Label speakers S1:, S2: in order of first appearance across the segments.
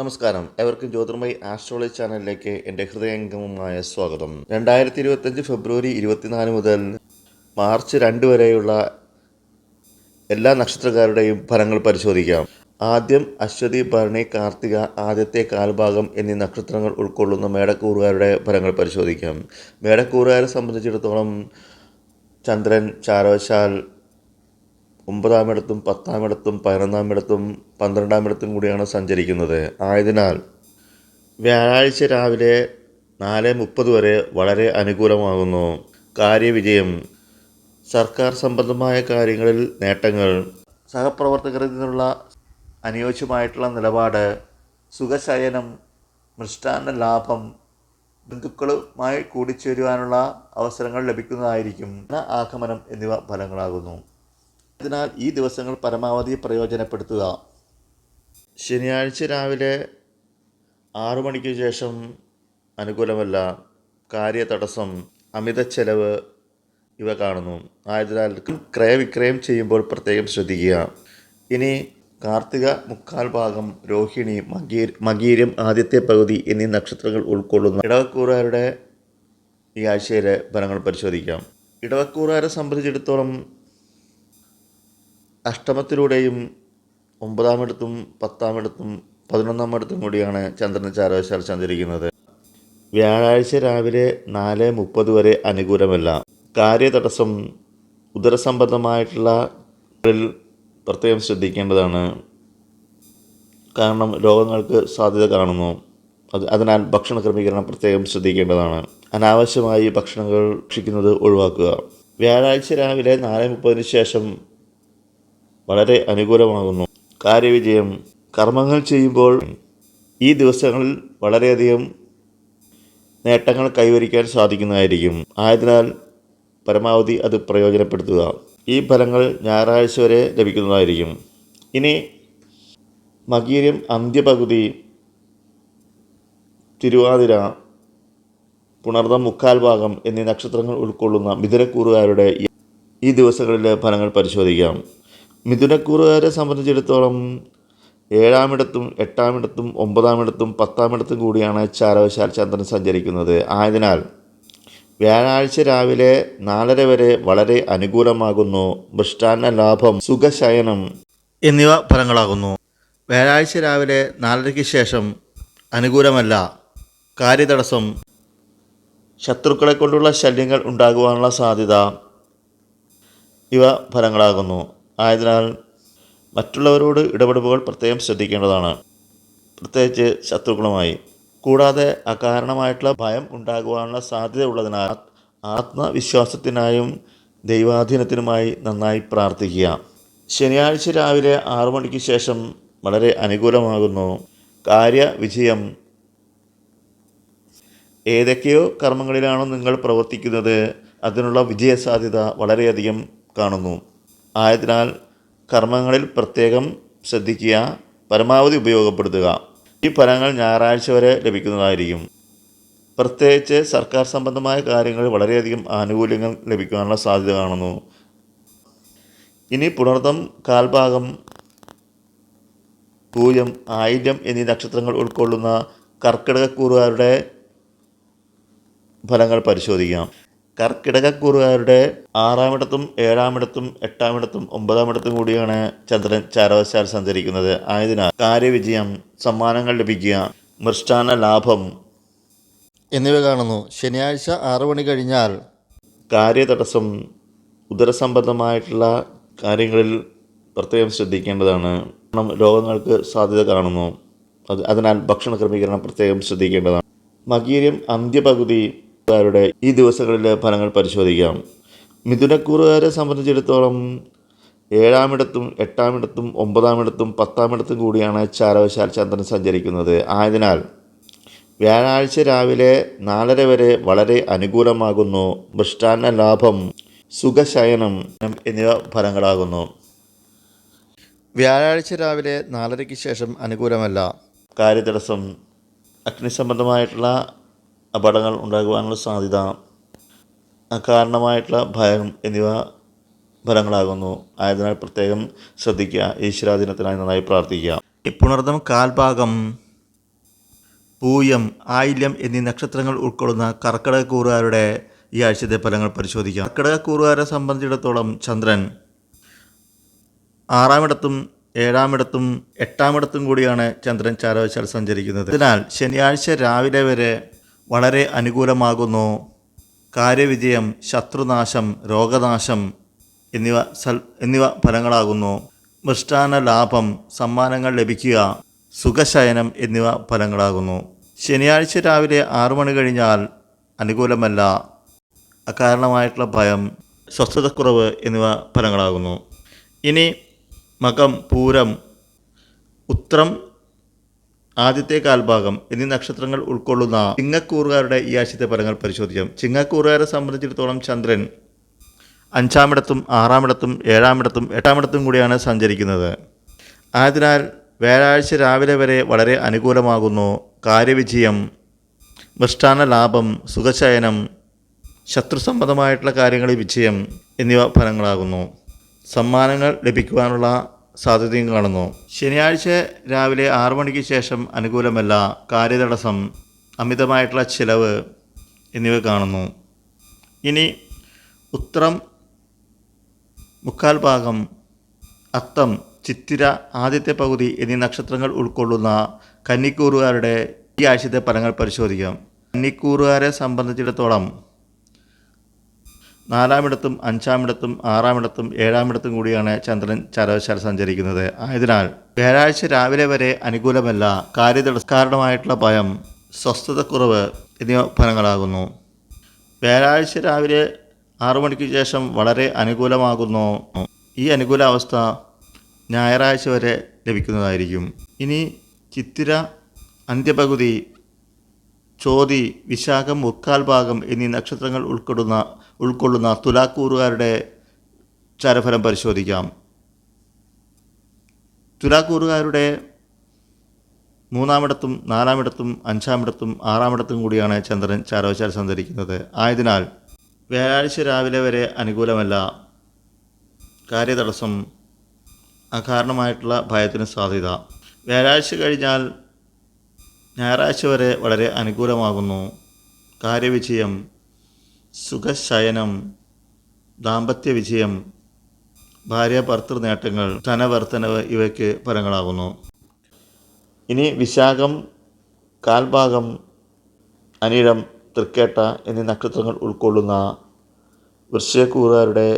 S1: നമസ്കാരം. എവർക്കും ജ്യോതിർമയി ആസ്ട്രോളജി ചാനലിലേക്ക് എന്റെ ഹൃദയംഗമമായ സ്വാഗതം. രണ്ടായിരത്തി ഇരുപത്തഞ്ച് ഫെബ്രുവരി ഇരുപത്തിനാല് മുതൽ മാർച്ച് രണ്ട് വരെയുള്ള എല്ലാ നക്ഷത്രക്കാരുടെയും ഫലങ്ങൾ പരിശോധിക്കാം. ആദ്യം അശ്വതി ഭരണി കാർത്തിക ആദ്യത്തെ കാൽഭാഗം എന്നീ നക്ഷത്രങ്ങൾ ഉൾക്കൊള്ളുന്ന മേടക്കൂറുകാരുടെ ഫലങ്ങൾ പരിശോധിക്കാം. മേടക്കൂറുകാരെ സംബന്ധിച്ചിടത്തോളം ചന്ദ്രൻ ചാരവശാൽ ഒമ്പതാമിടത്തും പത്താമിടത്തും പതിനൊന്നാമിടത്തും പന്ത്രണ്ടാമിടത്തും കൂടിയാണ് സഞ്ചരിക്കുന്നത്. ആയതിനാൽ വ്യാഴാഴ്ച രാവിലെ നാല് മുപ്പത് വരെ വളരെ അനുകൂലമാകുന്നു. കാര്യവിജയം. സർക്കാർ സംബന്ധമായ കാര്യങ്ങളിൽ നേട്ടങ്ങൾ. സഹപ്രവർത്തകരിൽ നിന്നുള്ള അനുയോജ്യമായിട്ടുള്ള നിലപാട്. സുഖശയനം. മൃഷ്ടാന്ന ലാഭം. ബന്ധുക്കളുമായി കൂടിച്ചേരുവാനുള്ള അവസരങ്ങൾ ലഭിക്കുന്നതായിരിക്കും. ആഗമനം എന്നിവ ഫലങ്ങളാകുന്നു. അതിനാൽ ഈ ദിവസങ്ങൾ പരമാവധി പ്രയോജനപ്പെടുത്തുക. ശനിയാഴ്ച രാവിലെ ആറു മണിക്ക് ശേഷം അനുകൂലമല്ല. കാര്യതടസ്സം അമിത ചെലവ് ഇവ കാണുന്നു. ആയതിനാൽ ക്രയവിക്രയം ചെയ്യുമ്പോൾ പ്രത്യേകം ശ്രദ്ധിക്കുക. ഇനി കാർത്തിക മുക്കാൽ ഭാഗം രോഹിണി മകീർ മകീരം ആദ്യത്തെ പകുതി എന്നീ നക്ഷത്രങ്ങൾ ഉൾക്കൊള്ളുന്ന ഇടവക്കൂറുകാരുടെ ഈ ആഴ്ചയിലെ ഫലങ്ങൾ പരിശോധിക്കാം. ഇടവക്കൂറുകാരെ സംബന്ധിച്ചിടത്തോളം അഷ്ടമത്തിലൂടെയും ഒമ്പതാമിടത്തും പത്താമിടത്തും പതിനൊന്നാമിടത്തും കൂടിയാണ് ചന്ദ്രൻ ചാരവശാൽ സഞ്ചരിക്കുന്നത് വ്യാഴാഴ്ച രാവിലെ നാല് മുപ്പത് വരെ അനുകൂലമല്ല. കാര്യതടസ്സം ഉദരസംബന്ധമായിട്ടുള്ള പ്രത്യേകം ശ്രദ്ധിക്കേണ്ടതാണ്. കാരണം രോഗങ്ങൾക്ക് സാധ്യത കാണുന്നു. അത് അതിനാൽ ഭക്ഷണ ക്രമീകരണം പ്രത്യേകം ശ്രദ്ധിക്കേണ്ടതാണ്. അനാവശ്യമായി ഭക്ഷണങ്ങൾ ഭക്ഷിക്കുന്നത് ഒഴിവാക്കുക. വ്യാഴാഴ്ച രാവിലെ നാല് മുപ്പതിന് ശേഷം വളരെ അനുകൂലമാകുന്നു. കാര്യവിജയം കർമ്മങ്ങൾ ചെയ്യുമ്പോൾ ഈ ദിവസങ്ങളിൽ വളരെയധികം നേട്ടങ്ങൾ കൈവരിക്കാൻ സാധിക്കുന്നതായിരിക്കും. ആയതിനാൽ പരമാവധി അത് പ്രയോജനപ്പെടുത്തുക. ഈ ഫലങ്ങൾ ഞായറാഴ്ച വരെ ലഭിക്കുന്നതായിരിക്കും. ഇനി മകീരം അന്ത്യപകുതി തിരുവാതിര പുണർദം മുക്കാൽ ഭാഗം എന്നീ നക്ഷത്രങ്ങൾ ഉൾക്കൊള്ളുന്ന മിഥുനക്കൂറുകാരുടെ ഈ ദിവസങ്ങളിലെ ഫലങ്ങൾ പരിശോധിക്കാം. മിഥുനക്കൂറുകാരെ സംബന്ധിച്ചിടത്തോളം ഏഴാമിടത്തും എട്ടാമിടത്തും ഒമ്പതാമിടത്തും പത്താമിടത്തും കൂടിയാണ് ചാരവശാൽ ചന്ദ്രൻ സഞ്ചരിക്കുന്നത്. ആയതിനാൽ വ്യാഴാഴ്ച രാവിലെ നാലര വരെ വളരെ അനുകൂലമാകുന്നു. മൃഷ്ടാന്ന ലാഭം സുഖശയനം എന്നിവ ഫലങ്ങളാകുന്നു. വ്യാഴാഴ്ച രാവിലെ നാലരയ്ക്ക് ശേഷം അനുകൂലമല്ല. കാര്യതടസ്സം ശത്രുക്കളെ കൊണ്ടുള്ള ശല്യങ്ങൾ ഉണ്ടാകുവാനുള്ള സാധ്യത. ഇവ ഫലങ്ങളാകുന്നു. ആയതിനാൽ മറ്റുള്ളവരോട് ഇടപെടുമ്പോൾ പ്രത്യേകം ശ്രദ്ധിക്കേണ്ടതാണ്. പ്രത്യേകിച്ച് ശത്രുക്കളുമായി. കൂടാതെ അകാരണമായിട്ടുള്ള ഭയം ഉണ്ടാകുവാനുള്ള സാധ്യത ഉള്ളതിനാൽ ആത്മവിശ്വാസത്തിനായും ദൈവാധീനത്തിനുമായി നന്നായി പ്രാർത്ഥിക്കുക. ശനിയാഴ്ച രാവിലെ ആറു മണിക്ക് ശേഷം വളരെ അനുകൂലമാകുന്നു. കാര്യവിജയം. ഏതൊക്കെയോ കർമ്മങ്ങളിലാണോ നിങ്ങൾ പ്രവർത്തിക്കുന്നത്. അതിനുള്ള വിജയസാധ്യത വളരെയധികം കാണുന്നു. ആയതിനാൽ കർമ്മങ്ങളിൽ പ്രത്യേകം ശ്രദ്ധിക്കുക പരമാവധി ഉപയോഗപ്പെടുത്തുക. ഈ ഫലങ്ങൾ ഞായറാഴ്ച വരെ ലഭിക്കുന്നതായിരിക്കും. പ്രത്യേകിച്ച് സർക്കാർ സംബന്ധമായ കാര്യങ്ങൾ വളരെയധികം ആനുകൂല്യങ്ങൾ ലഭിക്കാനുള്ള സാധ്യത കാണുന്നു. ഇനി പുണർദം കാൽഭാഗം പൂയം ആയില്യം എന്നീ നക്ഷത്രങ്ങൾ ഉൾക്കൊള്ളുന്ന കർക്കിടകക്കൂറുകാരുടെ ഫലങ്ങൾ പരിശോധിക്കാം. കർക്കിടകക്കൂറുകാരുടെ ആറാമിടത്തും ഏഴാമിടത്തും എട്ടാമിടത്തും ഒമ്പതാമിടത്തും കൂടിയാണ് ചന്ദ്രൻ ചാരവശാൽ സഞ്ചരിക്കുന്നത്. ആയതിനാൽ കാര്യവിജയം സമ്മാനങ്ങൾ ലഭിക്കുക മൃഷ്ടാന ലാഭം എന്നിവ കാണുന്നു. ശനിയാഴ്ച ആറു മണി കഴിഞ്ഞാൽ കാര്യതടസ്സം ഉദരസംബന്ധമായിട്ടുള്ള കാര്യങ്ങളിൽ പ്രത്യേകം ശ്രദ്ധിക്കേണ്ടതാണ്. കാരണം രോഗങ്ങൾക്ക് സാധ്യത കാണുന്നു. അത് അതിനാൽ ഭക്ഷണ ക്രമീകരണം പ്രത്യേകം ശ്രദ്ധിക്കേണ്ടതാണ്. മകീര്യം അന്ത്യപകുതി ക്കാരുടെ ഈ ദിവസങ്ങളിലെ ഫലങ്ങൾ പരിശോധിക്കാം. മിഥുനക്കൂറുകാരെ സംബന്ധിച്ചിടത്തോളം ഏഴാമിടത്തും എട്ടാമിടത്തും ഒമ്പതാമിടത്തും പത്താമിടത്തും കൂടിയാണ് ചാരവശാൽ ചന്ദ്രൻ സഞ്ചരിക്കുന്നത്. ആയതിനാൽ വ്യാഴാഴ്ച രാവിലെ നാലര വരെ വളരെ അനുകൂലമാകുന്നു. മൃഷ്ടാന്ന ലാഭം സുഖശയനം എന്നിവ ഫലങ്ങളാകുന്നു. വ്യാഴാഴ്ച രാവിലെ നാലരയ്ക്ക് ശേഷം അനുകൂലമല്ല. കാര്യതടസ്സം അഗ്നിസംബന്ധമായിട്ടുള്ള അപകടങ്ങൾ ഉണ്ടാകുവാനുള്ള സാധ്യത അകാരണമായിട്ടുള്ള ഭയം എന്നിവ ഫലങ്ങളാകുന്നു. ആയതിനാൽ പ്രത്യേകം ശ്രദ്ധിക്കുക. ഈശ്വരാധീനത്തിനായി നന്നായി പ്രാർത്ഥിക്കുക. ഈ പുണർദം കാൽഭാഗം പൂയം ആയില്യം എന്നീ നക്ഷത്രങ്ങൾ ഉൾക്കൊള്ളുന്ന കർക്കിടകക്കൂറുകാരുടെ ഈ ആഴ്ചത്തെ ഫലങ്ങൾ പരിശോധിക്കാം. കർക്കിടകക്കൂറുകാരെ സംബന്ധിച്ചിടത്തോളം ചന്ദ്രൻ ആറാമിടത്തും ഏഴാമിടത്തും എട്ടാമിടത്തും കൂടിയാണ് ചന്ദ്രൻ ചാരവശാൽ സഞ്ചരിക്കുന്നത്. അതിനാൽ ശനിയാഴ്ച രാവിലെ വരെ വളരെ അനുകൂലമാകുന്നു. കാര്യവിജയം ശത്രുനാശം രോഗനാശം എന്നിവ സൽ എന്നിവ ഫലങ്ങളാകുന്നു. മൃഷ്ടാന ലാഭം സമ്മാനങ്ങൾ ലഭിക്കുക സുഖശയനം എന്നിവ ഫലങ്ങളാകുന്നു. ശനിയാഴ്ച രാവിലെ ആറു മണി കഴിഞ്ഞാൽ അനുകൂലമല്ല. അകാരണമായിട്ടുള്ള ഭയം സ്വസ്ഥതക്കുറവ് എന്നിവ ഫലങ്ങളാകുന്നു. ഇനി മകം പൂരം ഉത്രം ആദ്യത്തെ കാൽഭാഗം എന്നീ നക്ഷത്രങ്ങൾ ഉൾക്കൊള്ളുന്ന ചിങ്ങക്കൂറുകാരുടെ ഈ ആഴ്ചത്തെ ഫലങ്ങൾ പരിശോധിക്കാം. ചിങ്ങക്കൂറുകാരെ സംബന്ധിച്ചിടത്തോളം ചന്ദ്രൻ അഞ്ചാമിടത്തും ആറാമിടത്തും ഏഴാമിടത്തും എട്ടാമിടത്തും കൂടിയാണ് സഞ്ചരിക്കുന്നത്. ആയതിനാൽ വ്യാഴാഴ്ച രാവിലെ വരെ വളരെ അനുകൂലമാകുന്നു. കാര്യവിജയം മൃഷ്ടാന ലാഭം സുഖശയനം ശത്രുസംബന്ധമായിട്ടുള്ള കാര്യങ്ങളിൽ വിജയം എന്നിവ ഫലങ്ങളാകുന്നു. സമ്മാനങ്ങൾ ലഭിക്കുവാനുള്ള സാധ്യതയും കാണുന്നു ശനിയാഴ്ച രാവിലെ ആറു മണിക്ക് ശേഷം അനുകൂലമല്ല കാര്യതടസ്സം അമിതമായിട്ടുള്ള ചിലവ് എന്നിവ കാണുന്നു. ഇനി ഉത്രം മുക്കാൽ ഭാഗം അത്തം ചിത്തിര ആദ്യത്തെ പകുതി എന്നീ നക്ഷത്രങ്ങൾ ഉൾക്കൊള്ളുന്ന കന്നിക്കൂറുകാരുടെ ഈ ആഴ്ചത്തെ ഫലങ്ങൾ പരിശോധിക്കാം. കന്നിക്കൂറുകാരെ സംബന്ധിച്ചിടത്തോളം നാലാമിടത്തും അഞ്ചാമിടത്തും ആറാമിടത്തും ഏഴാമിടത്തും കൂടിയാണ് ചന്ദ്രൻ ചരവശാല സഞ്ചരിക്കുന്നത്. ആയതിനാൽ വ്യാഴാഴ്ച രാവിലെ വരെ അനുകൂലമല്ല കാര്യതടസ്കാരണമായിട്ടുള്ള ഭയം സ്വസ്ഥതക്കുറവ് എന്നിവ ഫലങ്ങളാകുന്നു. വ്യാഴാഴ്ച രാവിലെ ആറു മണിക്ക് ശേഷം വളരെ അനുകൂലമാകുന്നു. ഈ അനുകൂലാവസ്ഥ ഞായറാഴ്ച വരെ ലഭിക്കുന്നതായിരിക്കും. ഇനി ചിത്തിര അന്ത്യപകുതി ചോതി വിശാഖം മുക്കാൽ ഭാഗം എന്നീ നക്ഷത്രങ്ങൾ ഉൾക്കൊള്ളുന്ന ഉൾക്കൊള്ളുന്ന തുലാക്കൂറുകാരുടെ ചരഫലം പരിശോധിക്കാം. തുലാക്കൂറുകാരുടെ മൂന്നാമിടത്തും നാലാമിടത്തും അഞ്ചാമിടത്തും ആറാമിടത്തും കൂടിയാണ് ചന്ദ്രൻ ചാരോചാരം സഞ്ചരിക്കുന്നത്. ആയതിനാൽ വ്യാഴാഴ്ച രാവിലെ വരെ അനുകൂലമല്ല. കാര്യതടസ്സം അകാരണമായിട്ടുള്ള ഭയത്തിന് സാധ്യത. വ്യാഴാഴ്ച കഴിഞ്ഞാൽ ഞായറാഴ്ച വരെ വളരെ അനുകൂലമാകുന്നു. കാര്യവിജയം സുഖശയനം ദാമ്പത്യ വിജയം ഭാര്യ ഭർത്തൃ നേട്ടങ്ങൾ ധനവർത്തനവ് ഇവയ്ക്ക് ഫലങ്ങളാകുന്നു. ഇനി വിശാഖം കാൽഭാഗം അനിഴം തൃക്കേട്ട എന്നീ നക്ഷത്രങ്ങൾ ഉൾക്കൊള്ളുന്ന വൃശ്ചയക്കൂറുകാരുടെ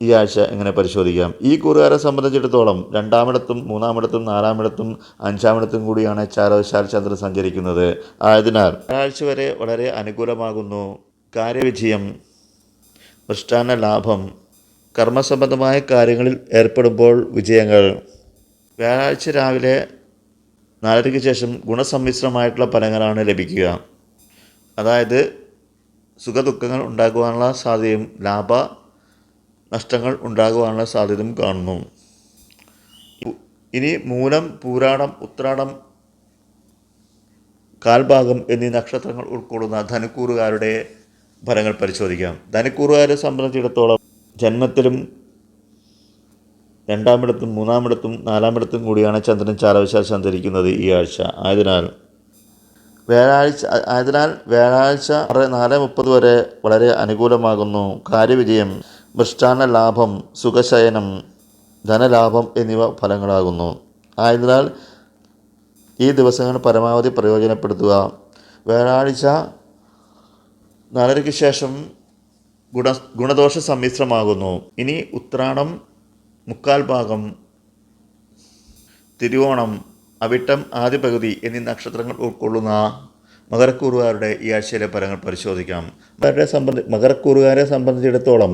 S1: ഈ ആഴ്ച എങ്ങനെ പരിശോധിക്കാം? ഈ കൂറുകാരെ സംബന്ധിച്ചിടത്തോളം രണ്ടാമിടത്തും മൂന്നാമിടത്തും നാലാമിടത്തും അഞ്ചാമിടത്തും കൂടിയാണ് ചാരവശാൽ ചന്ദ്രൻ സഞ്ചരിക്കുന്നത്. ആയതിനാൽ ഒരാഴ്ച വരെ വളരെ അനുകൂലമാകുന്നു. കാര്യവിജയം ദൃഷ്ടാന ലാഭം കർമ്മസംബന്ധമായ കാര്യങ്ങളിൽ ഏർപ്പെടുമ്പോൾ വിജയങ്ങൾ. വ്യാഴാഴ്ച രാവിലെ നാലരയ്ക്ക് ശേഷം ഗുണസമ്മിശ്രമായിട്ടുള്ള ഫലങ്ങളാണ് ലഭിക്കുക. അതായത് സുഖദുഃഖങ്ങൾ ഉണ്ടാകുവാനുള്ള സാധ്യതയും ലാഭ നഷ്ടങ്ങൾ ഉണ്ടാകുവാനുള്ള സാധ്യതയും കാണുന്നു. ഇനി മൂലം പൂരാടം ഉത്രാടം കാൽഭാഗം എന്നീ നക്ഷത്രങ്ങൾ ഉൾക്കൊള്ളുന്ന ധനുക്കൂറുകാരുടെ ഫലങ്ങൾ പരിശോധിക്കാം. ധനക്കൂറുകാരെ സംബന്ധിച്ചിടത്തോളം ജന്മത്തിലും രണ്ടാമിടത്തും മൂന്നാമിടത്തും നാലാമിടത്തും കൂടിയാണ് ചന്ദ്രൻ ചാലവശാൽ സഞ്ചരിക്കുന്നത് ഈ ആഴ്ച. ആയതിനാൽ വ്യാഴാഴ്ച ആയതിനാൽ വ്യാഴാഴ്ച ആറ് നാല് മുപ്പത് വരെ വളരെ അനുകൂലമാകുന്നു. കാര്യവിജയം മൃഷ്ടാന ലാഭം സുഖശയനം ധനലാഭം എന്നിവ ഫലങ്ങളാകുന്നു. ആയതിനാൽ ഈ ദിവസങ്ങൾ പരമാവധി പ്രയോജനപ്പെടുത്തുക. വ്യാഴാഴ്ച നാലരയ്ക്ക് ശേഷം ഗുണ ഗുണദോഷ സമ്മിശ്രമാകുന്നു. ഇനി ഉത്രാടം മുക്കാൽ ഭാഗം തിരുവോണം അവിട്ടം ആദ്യ പകുതി എന്നീ നക്ഷത്രങ്ങൾ ഉൾക്കൊള്ളുന്ന മകരക്കൂറുകാരുടെ ഈ ആഴ്ചയിലെ ഫലങ്ങൾ പരിശോധിക്കാം. അവരുടെ സംബന്ധി മകരക്കൂറുകാരെ സംബന്ധിച്ചിടത്തോളം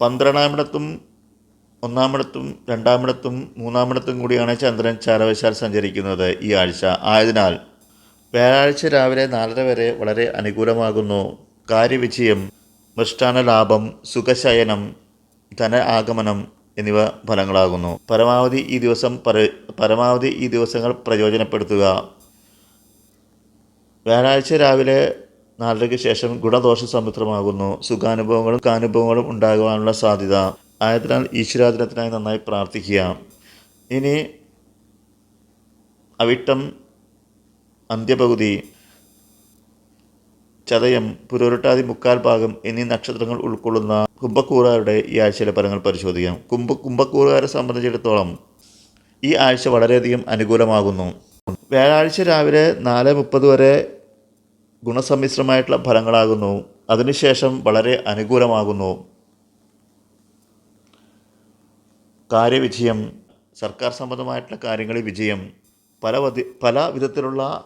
S1: പന്ത്രണ്ടാമിടത്തും ഒന്നാമിടത്തും രണ്ടാമിടത്തും മൂന്നാമിടത്തും കൂടിയാണ് ചന്ദ്രൻ ചാരവശാൽ സഞ്ചരിക്കുന്നത് ഈ ആഴ്ച. ആയതിനാൽ വ്യാഴാഴ്ച രാവിലെ നാലര വരെ വളരെ അനുകൂലമാകുന്നു. കാര്യവിജയം മൃഷ്ടാന ലാഭം സുഖശയനം ധന ആഗമനം എന്നിവ ഫലങ്ങളാകുന്നു. പരമാവധി ഈ ദിവസം പര പരമാവധി ഈ ദിവസങ്ങൾ പ്രയോജനപ്പെടുത്തുക. വ്യാഴാഴ്ച രാവിലെ നാലരയ്ക്ക് ശേഷം ഗുണദോഷ സമുദ്രമാകുന്നു സുഖാനുഭവങ്ങളും കാനുഭവങ്ങളും ഉണ്ടാകുവാനുള്ള സാധ്യത. ആയതിനാൽ ഈശ്വരാധനത്തിനായി നന്നായി പ്രാർത്ഥിക്കുക. ഇനി അവിട്ടം അന്ത്യപകുതി ചതയം പുരോരട്ടാതി മുക്കാൽ ഭാഗം എന്നീ നക്ഷത്രങ്ങൾ ഉൾക്കൊള്ളുന്ന കുംഭക്കൂറുകാരുടെ ഈ ആഴ്ചയിലെ ഫലങ്ങൾ പരിശോധിക്കാം. കുംഭ കുംഭക്കൂറുകാരെ സംബന്ധിച്ചിടത്തോളം ഈ ആഴ്ച വളരെയധികം അനുകൂലമാകുന്നു. വ്യാഴാഴ്ച രാവിലെ നാല് മുപ്പത് വരെ ഗുണസമ്മിശ്രമായിട്ടുള്ള ഫലങ്ങളാകുന്നു. അതിനുശേഷം വളരെ അനുകൂലമാകുന്നു. കാര്യവിജയം സർക്കാർ സംബന്ധമായിട്ടുള്ള കാര്യങ്ങളിൽ വിജയം പല പല വിധത്തിലുള്ള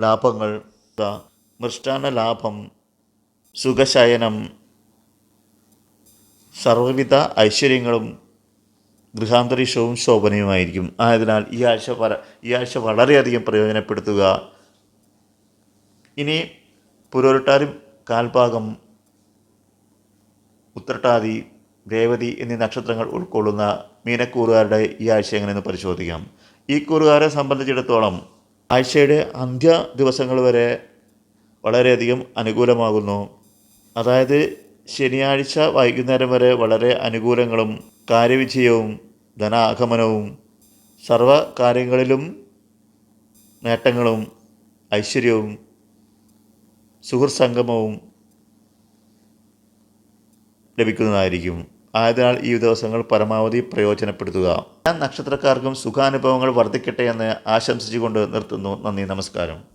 S1: ലാഭങ്ങൾ മൃഷ്ടാന ലാഭം സുഖശയനം സർവവിധ ഐശ്വര്യങ്ങളും ഗൃഹാന്തരീക്ഷവും ശോഭനയുമായിരിക്കും. ആയതിനാൽ ഈ ആഴ്ച പല ഈ ആഴ്ച വളരെയധികം പ്രയോജനപ്പെടുത്തുക. ഇനി പുരോരട്ടാരും കാൽഭാഗം ഉത്രട്ടാതി രേവതി എന്നീ നക്ഷത്രങ്ങൾ ഉൾക്കൊള്ളുന്ന മീനക്കൂറുകാരുടെ ഈ ആഴ്ച എങ്ങനെയെന്ന് പരിശോധിക്കാം. ഈ കൂറുകാരെ സംബന്ധിച്ചിടത്തോളം ആഴ്ചയുടെ അന്ത്യ ദിവസങ്ങൾ വരെ വളരെയധികം അനുകൂലമാകുന്നു. അതായത് ശനിയാഴ്ച വൈകുന്നേരം വരെ വളരെ അനുകൂലങ്ങളും കാര്യവിജയവും ധനാഗമനവും സർവ കാര്യങ്ങളിലും നേട്ടങ്ങളും ഐശ്വര്യവും സുഹൃത്സംഗമവും ലഭിക്കുന്നതായിരിക്കും. ആയതിനാൽ ഈ ദിവസങ്ങൾ പരമാവധി പ്രയോജനപ്പെടുത്തുക. എല്ലാ നക്ഷത്രക്കാർക്കും സുഖാനുഭവങ്ങൾ വർദ്ധിക്കട്ടെ എന്ന് ആശംസിച്ചുകൊണ്ട് നിർത്തുന്നു. നന്ദി നമസ്കാരം.